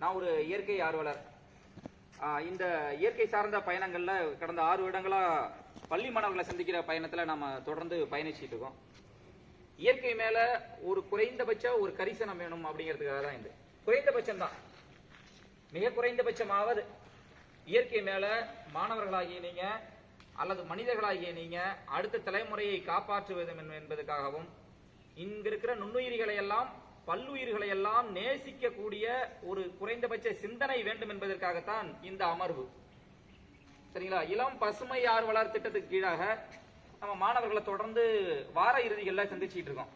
நான் ஒரு இயற்கை ஆர்வலர். இந்த இயற்கை சார்ந்த பயணங்களில் கடந்த ஆறு வருடங்களா பள்ளி மாணவர்களை சந்திக்கிற பயணத்தில் நம்ம தொடர்ந்து பயணிச்சுட்டு இருக்கோம். இயற்கை மேல ஒரு குறைந்தபட்ச ஒரு கரிசனம் வேணும் அப்படிங்கிறதுக்காக தான் இது. குறைந்தபட்சம் தான். மிக குறைந்தபட்சமாவது இயற்கை மேல மாணவர்களாகிய நீங்க அல்லது மனிதர்களாகிய நீங்க அடுத்த தலைமுறையை காப்பாற்றுவது என்பதற்காகவும் இங்கிருக்கிற நுண்ணுயிரிகளை எல்லாம் பல்லுயிர்களை எல்லாம் நேசிக்கக்கூடிய ஒரு குறைந்தபட்ச சிந்தனை வேண்டும் என்பதற்காகத்தான் இந்த அமர்வு. சரிங்களா? இளம் பசுமை ஆர்வலர் திட்டத்துக்கு கீழாக நம்ம மாணவர்களை தொடர்ந்து வார இறுதிகளில் சந்திச்சுட்டு இருக்கோம்.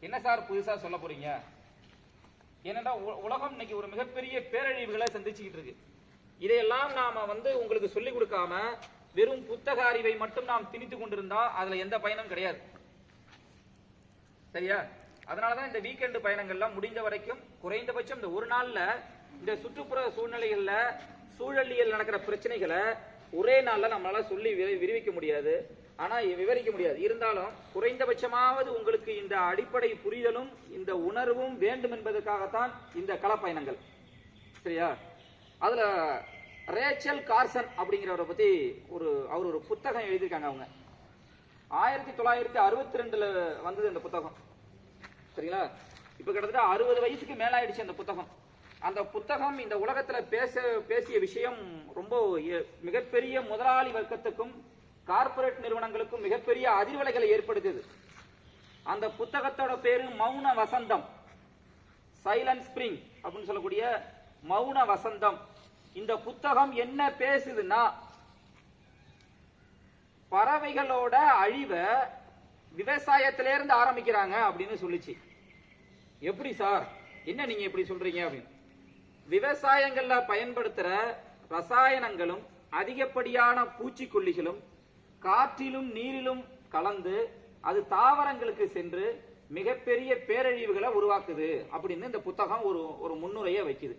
என்ன சார் புதுசா சொல்ல போறீங்க? ஏனென்றா உ- உலகம் இன்னைக்கு ஒரு மிகப்பெரிய பேரழிவுகளை சந்திச்சுக்கிட்டு இருக்கு. இதையெல்லாம் நாம வந்து உங்களுக்கு சொல்லிக் கொடுக்காம வெறும் புத்தக அறிவை மட்டும் நாம் திணித்து கொண்டிருந்தா அதுல எந்த பயனும் கிடையாது. சரியா? அதனாலதான் இந்த வீக்கெண்டு பயணங்கள்லாம் முடிந்த வரைக்கும் குறைந்தபட்சம் இந்த ஒரு நாள்ல இந்த சுற்றுப்புற சூழ்நிலைகள்ல சூழலியல் நடக்கிற பிரச்சனைகளை ஒரே நாள்ல நம்மளால சொல்லி விரிவிக்க முடியாது. ஆனா விவரிக்க முடியாது. இருந்தாலும் குறைந்தபட்சமாவது உங்களுக்கு இந்த அடிப்படை புரிதலும் இந்த உணர்வும் வேண்டும் என்பதற்காகத்தான் இந்த களப்பயணங்கள். சரியா? அதுல ரேச்சல் கார்சன் அப்படிங்கிறவரை பத்தி ஒரு அவர் ஒரு புத்தகம் எழுதியிருக்காங்க அவங்க. ஆயிரத்தி தொள்ளாயிரத்தி அறுபத்தி ரெண்டுல வந்தது இந்த புத்தகம். சரிங்களா? இப்ப கிட்டத்தட்ட அறுபது வயசுக்கு மேலாயிடுச்சு அந்த புத்தகம். அந்த புத்தகம் இந்த உலகத்துல பேச பேசிய விஷயம் ரொம்ப மிகப்பெரிய முதலாளி வர்க்கத்துக்கும் கார்ப்பரேட் நிறுவனங்களுக்கும் மிகப்பெரிய அதிர்வலைகளை ஏற்படுத்தியது. அந்த புத்தகத்தோட பேரு மௌன வசந்தம். சைலண்ட் ஸ்பிரிங் அப்படின்னு சொல்லக்கூடிய மௌன வசந்தம். இந்த புத்தகம் என்ன பேசுதுன்னா பறவைகளோட அழிவை விவசாயத்திலேருந்து ஆரம்பிக்கிறாங்க அப்படின்னு சொல்லிச்சு. எப்படி சார்? என்ன நீங்க இப்படி சொல்றீங்க அப்படின்னு. விவசாயங்கள்ல பயன்படுத்துற ரசாயனங்களும் அதிகப்படியான பூச்சிக்கொல்லிகளும் காற்றிலும் நீரிலும் கலந்து அது தாவரங்களுக்கு சென்று மிகப்பெரிய பேரழிவுகளை உருவாக்குது அப்படின்னு இந்த புத்தகம் ஒரு ஒரு முன்னுரையை வைக்குது.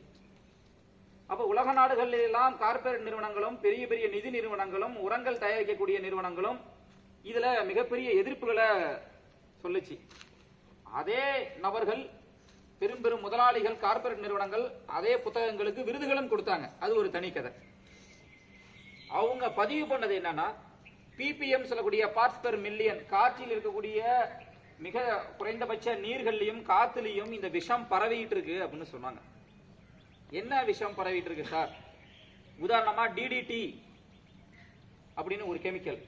அப்ப உலக நாடுகளில் எல்லாம் கார்ப்பரேட் நிறுவனங்களும் பெரிய பெரிய நிதி நிறுவனங்களும் உரங்கள் தயாரிக்கக்கூடிய நிறுவனங்களும் இதுல மிகப்பெரிய எதிர்ப்புகளை சொல்லுச்சு. அதே நபர்கள் பெரும் பெரும் முதலாளிகள் கார்ப்பரேட் நிறுவனங்கள் அதே புத்தகங்களுக்கு விருதுகளும் கொடுத்தாங்க. அது ஒரு தனி கதை. அவங்க பதிவு பண்ணது என்னன்னா பிபிஎம் சொல்லக்கூடிய பார்ட்ஸ் பெர் மில்லியன் காற்றில் இருக்கக்கூடிய மிக குறைந்தபட்ச நீர்கள்லையும் காத்துலையும் இந்த விஷம் பரவிட்டு இருக்கு அப்படின்னு சொன்னாங்க. என்ன விஷம் பரவிட்டு இருக்கு சார்? உதாரணமா டிடிடி அப்படின்னு ஒரு கெமிக்கல்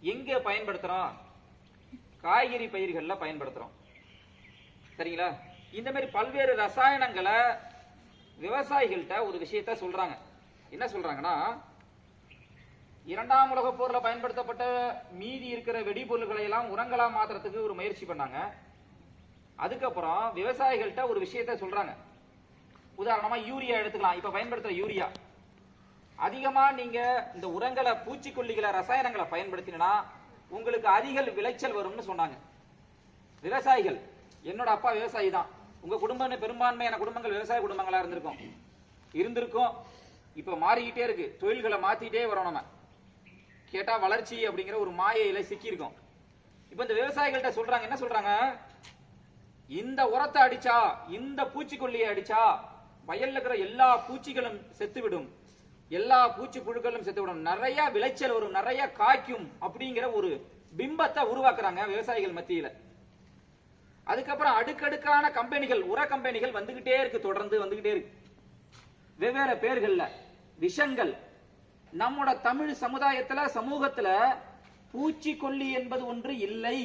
எங்க பயன்படுத்துறோம்? காய்கறி பயிர்களில் பயன்படுத்துறோம். சரிங்களா? இந்த மாதிரி பல்வேறு ரசாயனங்களை விவசாயிகள்கிட்ட ஒரு விஷயத்த சொல்றாங்க. என்ன சொல்றாங்கன்னா இரண்டாம் உலக போர்ல பயன்படுத்தப்பட்ட மீதி இருக்கிற வெடிபொருள்களை எல்லாம் உரங்களா மாத்துறதுக்கு ஒரு முயற்சி பண்ணாங்க. அதுக்கப்புறம் விவசாயிகள்கிட்ட ஒரு விஷயத்த சொல்றாங்க. உதாரணமா யூரியா எடுத்துக்கலாம். இப்ப பயன்படுத்துற யூரியா. அதிகமா நீங்க இந்த உரங்களை பூச்சிக்கொல்லிகளை ரசாயனங்களை பயன்படுத்தினா உங்களுக்கு அதிக விளைச்சல் வரும்னு சொன்னாங்க. விவசாயிகள். என்னோட அப்பா விவசாயி தான். உங்க குடும்பம் பெரும்பான்மையான குடும்பங்கள் விவசாய குடும்பங்களா இருந்திருக்கும். இருந்திருக்கும். இப்ப மாறிக்கிட்டே இருக்கு. தொழில்களை மாத்திட்டே வரோம் நம்ம. கேட்டா வளர்ச்சி அப்படிங்கிற ஒரு மாயையில சிக்கியிருக்கோம். இப்ப இந்த விவசாயிகள்கிட்ட சொல்றாங்க என்ன சொல்றாங்க? இந்த உரத்தை அடிச்சா இந்த பூச்சிக்கொல்லியை அடிச்சா வயல்ல இருக்கிற எல்லா பூச்சிகளும் செத்துவிடும். எல்லா பூச்சி புழுக்களும் செத்துவிடும். நிறைய விளைச்சல் வரும். நிறைய காய்க்கும் அப்படிங்கிற ஒரு பிம்பத்தை உருவாக்குறாங்க விவசாயிகள் மத்தியில. அதுக்கப்புறம் அடுக்கடுக்கான கம்பெனிகள் உர கம்பெனிகள் வந்துகிட்டே இருக்கு தொடர்ந்து வந்துகிட்டே இருக்கு. வெவ்வேறு பேர்கள்ல விஷங்கள். நம்மோட தமிழ் சமுதாயத்துல சமூகத்துல பூச்சிக்கொல்லி என்பது ஒன்று இல்லை.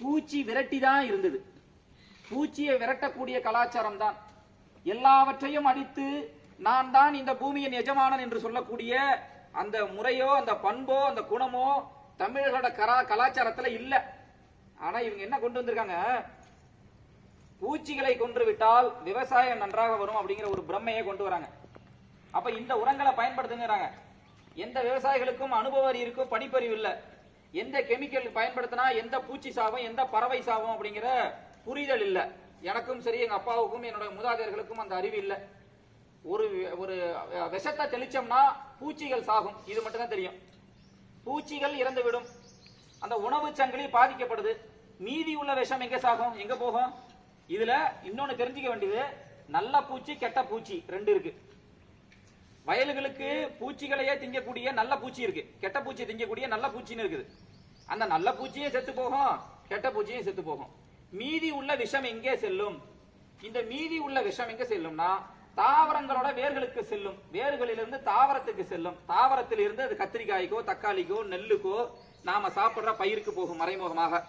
பூச்சி விரட்டி தான் இருந்தது. பூச்சியை விரட்டக்கூடிய கலாச்சாரம் தான் எல்லாவற்றையும் அடித்து நான் தான் இந்த பூமியின் எஜமானன் என்று சொல்லக்கூடிய அந்த முறையோ அந்த பண்போ அந்த குணமோ தமிழர்களோட கலா கலாச்சாரத்துல இல்லை. ஆனா இவங்க என்ன கொண்டு வந்திருக்காங்க? பூச்சிகளை கொன்று விட்டால் விவசாயம் நன்றாக வரும் அப்படிங்கிற ஒரு பிரம்மையை கொண்டு வராங்க. அப்ப இந்த உரங்களை பயன்படுத்துங்கிறாங்க. எந்த விவசாயிகளுக்கும் அனுபவ இருக்கும் படிப்பறிவு இல்ல. எந்த கெமிக்கல் பயன்படுத்தினா எந்த பூச்சி சாவும் எந்த பறவை சாவும் அப்படிங்கிற புரிதல் இல்ல. எனக்கும் சரி எங்க அப்பாவுக்கும் என்னோட மூதாதையர்களுக்கும் அந்த அறிவு இல்ல. ஒரு ஒரு விஷத்தை தெளிச்சோம்னா பூச்சிகள் சாகும். இது மட்டும்தான் தெரியும். பூச்சிகள் இறந்து விடும் அந்த உணவு சங்கிலி பாதிக்கப்படுது. மீதி உள்ள விஷம் எங்க சாகும்? எங்க போகும்? இதுல இன்னொன்னு தெரிஞ்சுக்க வேண்டியது நல்ல பூச்சி கெட்ட பூச்சி ரெண்டு இருக்கு. வயல்களுக்கு பூச்சிகளையே திங்கக்கூடிய நல்ல பூச்சி இருக்கு. கெட்ட பூச்சி திங்கக்கூடிய நல்ல பூச்சின்னு இருக்குது. அந்த நல்ல பூச்சியும் செத்து போகும் கெட்ட பூச்சியும் செத்து போகும். மீதி உள்ள விஷம் எங்கே செல்லும்? இந்த மீதி உள்ள விஷம் எங்க செல்லும்னா தாவரங்களோட வேர்களுக்கு செல்லும். வேர்களிலிருந்து தாவரத்துக்கு செல்லும். தாவரத்தில் இருந்து அது கத்திரிக்காய்க்கோ தக்காளிக்கோ நெல்லுக்கோ நாம சாப்பிடுற பயிருக்கு போகும் மறைமுகமாக.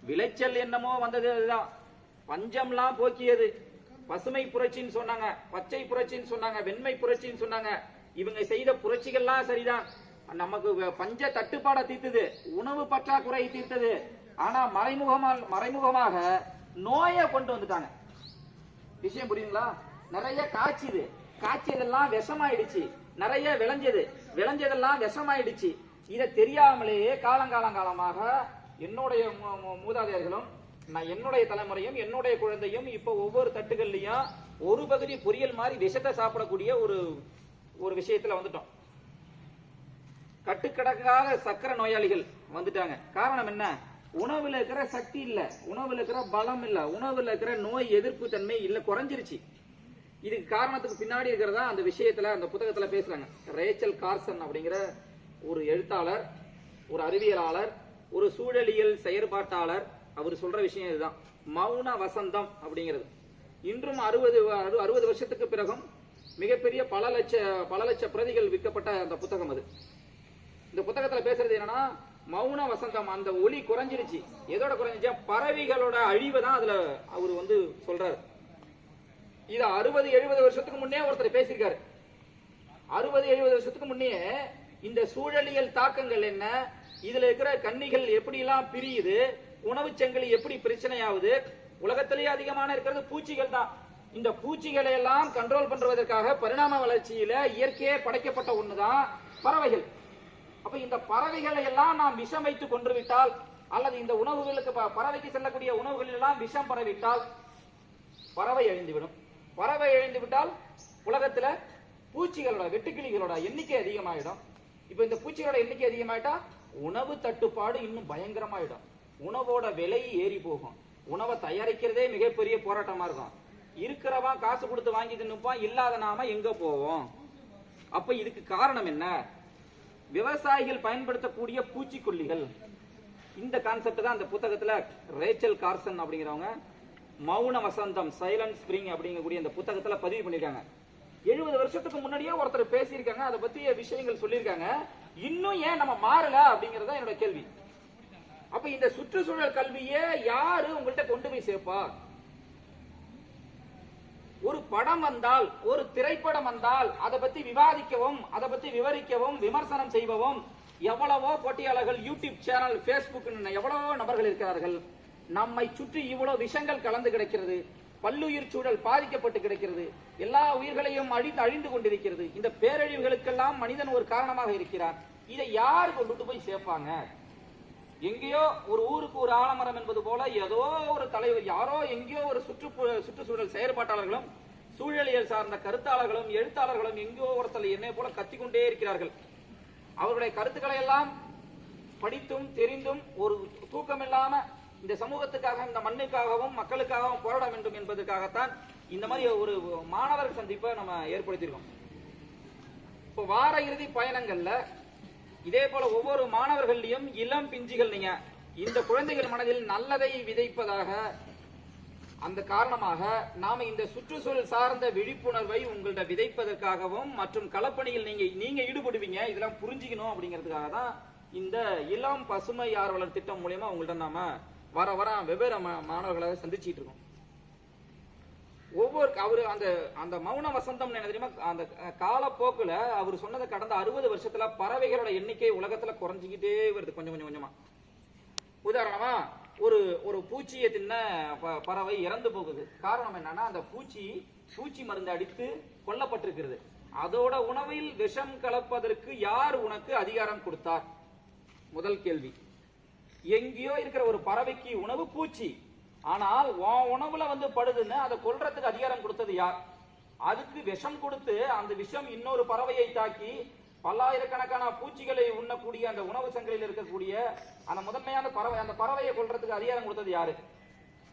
விளைச்சல் என்னமோ வந்தது அதுதான். பஞ்சம்லாம் போக்கியது. பசுமை புரட்சின்னு சொன்னாங்க பச்சை புரட்சின்னு சொன்னாங்க வெண்மை புரட்சின்னு சொன்னாங்க. இவங்க செய்த புரட்சிகள்லாம் சரிதான். நமக்கு பஞ்ச தட்டுப்பாடை தீர்த்தது உணவு பற்றாக்குறை தீர்த்தது. ஆனா மறைமுகமா மறைமுகமாக நோயை கொண்டு வந்துட்டாங்க. விஷயம் புரியுதுங்களா? நிறைய காய்ச்சிது. காய்ச்சதெல்லாம் விஷமாயிடுச்சு. நிறைய விளைஞ்சது. விளைஞ்சதெல்லாம் விஷமாயிடுச்சு. இதை தெரியாமலேயே காலங்காலங்காலமாக என்னுடைய மூதாதையர்களும் நான் என்னுடைய தலைமுறையும் என்னுடைய குழந்தையும் இப்போ ஒவ்வொரு தட்டுகள்லையும் ஒரு பகுதி பொரியல் மாதிரி விஷத்தை சாப்பிடக்கூடிய ஒரு ஒரு விஷயத்துல வந்துட்டோம். கட்டுக்கடங்காத சக்கரை நோயாளிகள் வந்துட்டாங்க. காரணம் என்ன? உணவுல இருக்கிற சக்தி இல்ல. உணவுல இருக்கிற பலம் இல்ல. உணவுல இருக்கிற நோய் எதிர்ப்பு தன்மை இல்ல. குறைஞ்சிருச்சு. இதுக்கு காரணத்துக்கு பின்னாடி இருக்கிறதா அந்த விஷயத்துல அந்த புத்தகத்துல பேசுறாங்க. ரேச்சல் கார்சன் அப்படிங்கிற ஒரு எழுத்தாளர் ஒரு அறிவியலாளர் ஒரு சூழலியல் செயற்பாட்டாளர் அவர் சொல்ற விஷயம் இதுதான். மௌன வசந்தம் அப்படிங்கிறது. இன்றும் அறுபது அறுபது வருஷத்துக்கு பிறகும் மிகப்பெரிய பல லட்ச பல லட்ச பிரதிகள் விற்கப்பட்ட அந்த புத்தகம் அது. இந்த புத்தகத்துல பேசுறது என்னன்னா மௌன வசந்தம் அந்த ஒளி குறைஞ்சிருச்சு. எதோட குறைஞ்சிச்சா பறவைகளோட அழிவை தான் அதுல அவர் வந்து சொல்றாரு. இது அறுபது எழுபது வருஷத்துக்கு முன்னே ஒருத்தர் பேசியிருக்காரு. அறுபது எழுபது வருஷத்துக்கு முன்னே இந்த சூழலியல் தாக்கங்கள் என்ன? இதுல இருக்கிற கன்னிகள் எப்படி எல்லாம் பிரியுது? உணவுச் சங்கிலி எப்படி பிரச்சனை ஆகுது உலகத்திலேயே அதிகமான இருக்கிறது பூச்சிகள் தான். இந்த பூச்சிகளை எல்லாம் கண்ட்ரோல் பண்றதற்காக பரிணாம வளர்ச்சியில இயற்கையே படைக்கப்பட்ட ஒண்ணுதான் பறவைகள். அப்ப இந்த பறவைகளை எல்லாம் நாம் விஷம் வைத்து கொன்று விட்டால் அல்லது இந்த உணவுகளுக்கு ப- பறவைக்கு செல்லக்கூடிய உணவுகளில் எல்லாம் விஷம் பரவிட்டால் பறவை அழிந்துவிடும். பறவை அழிந்து விட்டால் உலகத்துல பூச்சிகளோட வெட்டுக்கிளிகளோட எண்ணிக்கை அதிகமாயிடும். இப்போ இந்த பூச்சிகளோட எண்ணிக்கை அதிகமாயிட்டா உணவு தட்டுப்பாடு இன்னும் பயங்கரமாயிடும். உணவோட விலை ஏறி போகும். உணவை தயாரிக்கிறதே மிகப்பெரிய போராட்டமா இருக்கும். இருக்கிறவன் காசு கொடுத்து வாங்கி தின்னுப்பான் இல்லாத நாம எங்க போவோம்? அப்ப இதுக்கு காரணம் என்ன? விவசாயிகள் பயன்படுத்தக்கூடிய பூச்சிக்கொல்லிகள். இந்த கான்செப்ட் தான் அந்த புத்தகத்துல ரேச்சல் கார்சன் அப்படிங்கிறவங்க மௌன வசந்தம் சைலண்ட் ஸ்பிரிங் அப்படிங்கக்கூடிய அந்த புத்தகத்துல பதிவு பண்ணிருக்காங்க எழுபது வருஷத்துக்கு முன்னாடியே ஒருத்தர் பேசியிருக்காங்க அதை பத்திய விஷயங்கள் சொல்லியிருக்காங்க. இன்னும் ஏன் நம்ம மாறல அப்படிங்கறது என்னோட கேள்வி. அப்ப இந்த சுற்றுச்சூழல் கல்வியை யாரு உங்கள்கிட்ட கொண்டு போய் சேர்ப்பா? ஒரு படம் வந்தால் ஒரு திரைப்படம் வந்தால் அதை பத்தி விவாதிக்கவும் அதை பத்தி விவரிக்கவும் விமர்சனம் செய்வவும் எவ்வளவோ போட்டியாளர்கள் யூடியூப் சேனல் பேஸ்புக் எவ்வளவோ நபர்கள் இருக்கிறார்கள். நம்மை சுற்றி இவ்வளவு விஷங்கள் கலந்து கிடக்கிறது. பல்லுயிர் சூழல் பாதிக்கப்பட்டு கிடக்கிறது. எல்லா உயிர்களையும் அழிந்து அழிந்து கொண்டிருக்கிறது. இந்த பேரழிவுகளுக்கெல்லாம் மனிதன் ஒரு காரணமாக இருக்கிறான். இதை யார் கொண்டுட்டு போய் சேர்ப்பாங்க? எங்கேயோ ஒரு ஊருக்கு ஒரு ஆலமரம் என்பது போல ஏதோ ஒரு தலைவர் யாரோ எங்கேயோ ஒரு சுற்று சுற்றுச்சூழல் செயற்பாட்டாளர்களும் சூழலியல் சார்ந்த கருத்தாளர்களும் எழுத்தாளர்களும் எங்கேயோ ஒருத்தர் என்னை போல கத்திக்கொண்டே இருக்கிறார்கள். அவருடைய கருத்துக்களை எல்லாம் படித்தும் தெரிந்தும் ஒரு தூக்கம் இல்லாம இந்த சமூகத்துக்காக இந்த மண்ணுக்காகவும் மக்களுக்காகவும் போராட வேண்டும் என்பதற்காகத்தான் இந்த மாதிரி ஒரு மாணவர் சந்திப்பை நம்ம ஏற்படுத்தியிருக்கோம். இப்போ வார இறுதி பயணங்கள்ல இதே போல ஒவ்வொரு மாணவர்கள்லையும் இளம் பிஞ்சுகள் நீங்க இந்த குழந்தைகள் மனதில் நல்லதை விதைப்பதாக அந்த காரணமாக நாம இந்த சுற்றுச்சூழல் சார்ந்த விழிப்புணர்வை உங்கள்ட்ட விதைப்பதற்காகவும் மற்றும் களப்பணியில் நீங்க நீங்க ஈடுபடுவீங்க இதெல்லாம் புரிஞ்சுக்கணும் அப்படிங்கிறதுக்காக தான் இந்த இளம் பசுமை ஆர்வலர் திட்டம் மூலியமா உங்கள்ட்ட நாம வர வர வெவ்வேறு மா- மாணவர்களை சந்திச்சுட்டு இருக்கோம். ஒவ்வொரு அவரு அந்த அந்த மௌன வசந்தம் என்ன தெரியுமா? அந்த காலப்போக்குல அவர் சொன்னதை கடந்த அறுபது வருஷத்துல பறவைகளோட எண்ணிக்கை உலகத்துல குறைஞ்சிக்கிட்டே வருது கொஞ்சம் கொஞ்சம் கொஞ்சமா. உதாரணமா ஒரு ஒரு பூச்சியை தின்ன ப- பறவை இறந்து போகுது. காரணம் என்னன்னா அந்த பூச்சி பூச்சி மருந்து அடித்து கொல்லப்பட்டிருக்கிறது. அதோட உணவில் விஷம் கலப்பதற்கு யார் உனக்கு அதிகாரம் கொடுத்தார்? முதல் கேள்வி. எங்கேயோ இருக்கிற ஒரு பறவைக்கு உணவு பூச்சி. ஆனால் உன் உணவுல வந்து படுதுன்னு அதை கொல்றதுக்கு அதிகாரம் கொடுத்தது யார்? அதுக்கு விஷம் கொடுத்து அந்த விஷம் இன்னொரு பறவையை தாக்கி பல்லாயிரக்கணக்கான பூச்சிகளை உண்ணக்கூடிய அந்த உணவு சங்கிலியில் இருக்கக்கூடிய அந்த முதன்மையான பறவை அந்த பறவையை கொள்றதுக்கு அதிகாரம் கொடுத்தது யாரு?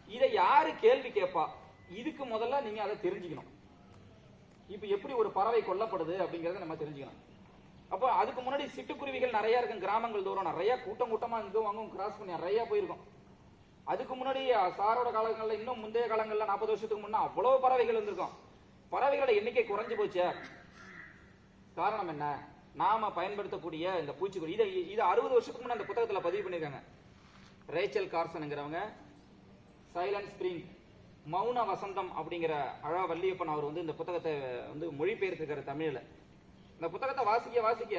இதை யாரு கேள்வி கேட்பா? இதுக்கு முதல்ல நீங்க அதை தெரிஞ்சுக்கணும். இப்ப எப்படி ஒரு பறவை கொல்லப்படுது அப்படிங்கறத நம்ம தெரிஞ்சுக்கணும். அப்போ அதுக்கு முன்னாடி சிட்டுக்குருவிகள் நிறைய இருக்கும் கிராமங்கள் தூரம் நிறைய கூட்டம் கூட்டமா இங்க வாங்கும் கிராஸ் பண்ணி நிறைய போயிருக்கும். அதுக்கு முன்னாடி சாரோட காலங்கள்ல இன்னும் முந்தைய காலங்கள்ல நாற்பது வருஷத்துக்கு முன்னா அவ்வளவு பறவைகள் இருந்திருக்கும். பறவைகளோட எண்ணிக்கை குறைஞ்சு போச்சே. காரணம் என்ன? நாம பயன்படுத்தக்கூடிய இந்த பூச்சிக்கொல்லி. இதை இது அறுபது வருஷத்துக்கு முன்ன அந்த புத்தகத்துல பதிவு பண்ணிருக்காங்க ரேச்சல் கார்சனுங்கிறவங்க சைலண்ட் ஸ்பிரிங் மௌன வசந்தம் அப்படிங்கிற அழா வள்ளியப்பன் அவர் வந்து இந்த புத்தகத்தை வந்து மொழிபெயர்த்திருக்காரு தமிழில். இந்த புத்தகத்தை வாசிக்க வாசிக்க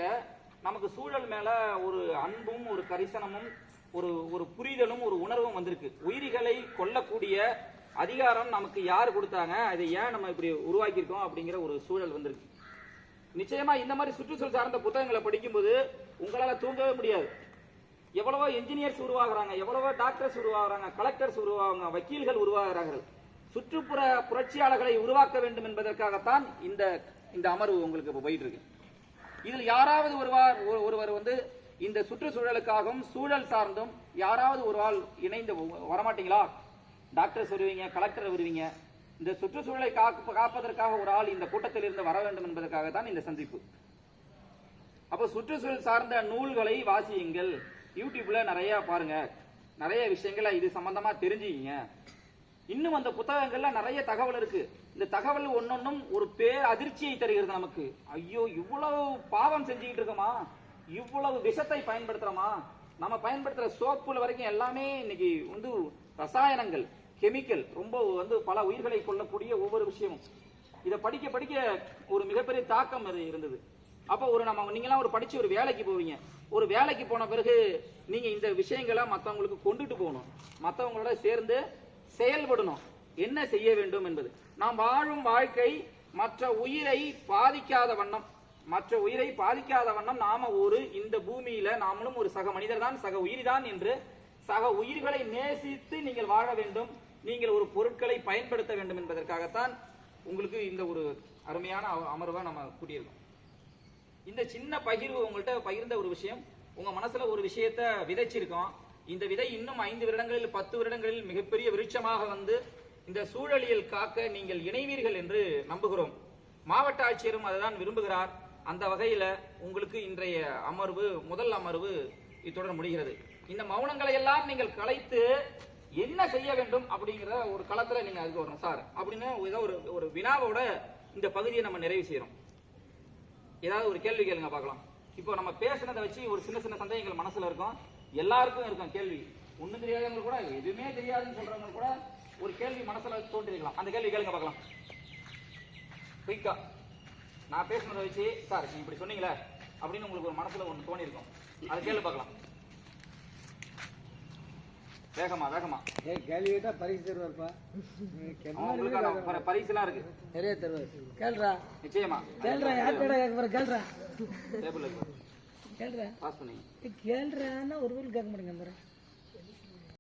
நமக்கு சூழல் மேல ஒரு அன்பும் ஒரு கரிசனமும் ஒரு ஒரு புரிதலும் ஒரு உணர்வும் வந்திருக்கு. உயிரிகளை கொல்லக்கூடிய அதிகாரம் நமக்கு யார் கொடுத்தாங்க? அதை ஏன் நம்ம இப்படி உருவாக்கியிருக்கோம் அப்படிங்கிற ஒரு சூழல் வந்திருக்கு. நிச்சயமா இந்த மாதிரி சுற்றுச்சூழல் சார்ந்த புத்தகங்களை படிக்கும்போது உங்களால தூங்கவே முடியாது. எவ்வளவோ என்ஜினியர்ஸ் உருவாகுறாங்க எவ்வளவோ டாக்டர்ஸ் உருவாகிறாங்க கலெக்டர்ஸ் உருவாகுங்க வக்கீல்கள் உருவாகிறார்கள். சுற்றுப்புற புரட்சியாளர்களை உருவாக்க வேண்டும் என்பதற்காகத்தான் இந்த இந்த அமர்வு உங்களுக்கு இப்போ போயிட்டு இருக்கு இதில் யாராவது ஒருவர் ஒரு- ஒருவர் வந்து இந்த சுற்றுச்சூழலுக்காகவும் சூழல் சார்ந்தும் யாராவது ஒரு ஆள் இணைந்து வரமாட்டீங்களா? டாக்டர்ஸ் வருவீங்க கலெக்டர் வருவீங்க. இந்த சுற்றுச்சூழலை காப்பதற்காக ஒரு ஆள் இந்த கூட்டத்தில் இருந்து வர வேண்டும் என்பதற்காக தான் இந்த சந்திப்பு. அப்போ சுற்றுச்சூழல் சார்ந்த நூல்களை வாசியுங்கள். யூடியூப்ல நிறைய பாருங்க. நிறைய விஷயங்களை இது சம்பந்தமா தெரிஞ்சுக்கிங்க. இன்னும் அந்த புத்தகங்கள்ல நிறைய தகவல் இருக்கு. இந்த தகவல் ஒன்னொன்னும் ஒரு பேர் அதிர்ச்சியை தருகிறது நமக்கு. ஐயோ இவ்வளவு பாவம் செஞ்சுக்கிட்டு இருக்கோமா? இவ்வளவு விஷத்தை பயன்படுத்துறோமா? நம்ம பயன்படுத்துற சோப்புல வரைக்கும் எல்லாமே இன்னைக்கு வந்து ரசாயனங்கள் கெமிக்கல் ரொம்ப வந்து பல உயிர்களை கொள்ளக்கூடிய ஒவ்வொரு விஷயமும். இதை படிக்க படிக்க ஒரு மிகப்பெரிய தாக்கம் அது இருந்தது. அப்போ ஒரு நம்ம நீங்களாம் ஒரு படிச்சு ஒரு வேலைக்கு போவீங்க. ஒரு வேலைக்கு போன பிறகு நீங்க இந்த விஷயங்களை மற்றவங்களுக்கு கொண்டுட்டு போகணும். மற்றவங்களோட சேர்ந்து செயல்படணும். என்ன செய்ய வேண்டும் என்பது. நாம் வாழும் வாழ்க்கை மற்ற உயிரை பாதிக்காத வண்ணம். மற்ற உயிரை பாதிக்காத வண்ணம் நாம ஒரு இந்த பூமியில நாமளும் ஒரு சக மனிதர் தான் சக உயிர் தான் என்று சக உயிர்களை நேசித்து நீங்கள் வாழ வேண்டும். நீங்கள் ஒரு பொருட்களை பயன்படுத்த வேண்டும் என்பதற்காகத்தான் உங்களுக்கு இந்த ஒரு அருமையான அமர்வை நம்ம கூட்டியிருக்கோம் இந்த சின்ன பகிர்வு உங்கள்கிட்ட பகிர்ந்த ஒரு விஷயம். உங்க மனசுல ஒரு விஷயத்த விதைச்சிருக்கோம். இந்த விதை இன்னும் ஐந்து வருடங்களில் பத்து வருடங்களில் மிகப்பெரிய விருட்சமாக வந்து இந்த சூழலியல் காக்க நீங்கள் இணைவீர்கள் என்று நம்புகிறோம். மாவட்ட ஆட்சியரும் அதுதான் விரும்புகிறார். அந்த வகையில் உங்களுக்கு இன்றைய அமர்வு முதல் அமர்வு இத்துடன் முடிகிறது. இந்த மௌனங்களை எல்லாம் நீங்கள் கலைத்து என்ன செய்ய வேண்டும் அப்படிங்கிற ஒரு களத்தில் நீங்கள் அதுக்கு வரணும் சார். அப்படின்னு ஏதோ ஒரு ஒரு வினாவோட இந்த பகுதியை நம்ம நிறைவு செய்கிறோம் ஏதாவது ஒரு கேள்வி கேளுங்க பார்க்கலாம். இப்போ நம்ம பேசுனதை வச்சு ஒரு சின்ன சின்ன சந்தேகங்கள் மனசில் இருக்கும். எல்லாருக்கும் இருக்கும் கேள்வி. ஒன்றும் தெரியாதவங்க கூட எதுவுமே தெரியாதுன்னு சொல்கிறவங்க கூட ஒரு கேள்வி மனசுல தோன்றிருக்கலாம் அந்த கேள்வி கேளுங்க பார்க்கலாம். குயிக்கா நான் பேசுனதை வச்சு சார் நீங்க இப்படி சொன்னீங்களே அப்படின்னு உங்களுக்கு ஒரு மனசுல ஒன்று தோணி இருக்கும் அதை கேள்வி பார்க்கலாம். வேகமா வேகமா. ஏய் கேள்வி கேட்டா பரிசு தருவார்ப்பா. உங்களுக்கான ப- பரிசுலாம் இருக்கு. நிறைய தருவார். கேள்றா. நிச்சயமா. கேள்றா யார்கிட்ட கேட்க போற? கேள்றா. டேபிள் இருக்கு. கேள்றா. பாஸ் பண்ணீங்க. கேள்றான்னா ஒரு பேர் கேட்க மாட்டேங்க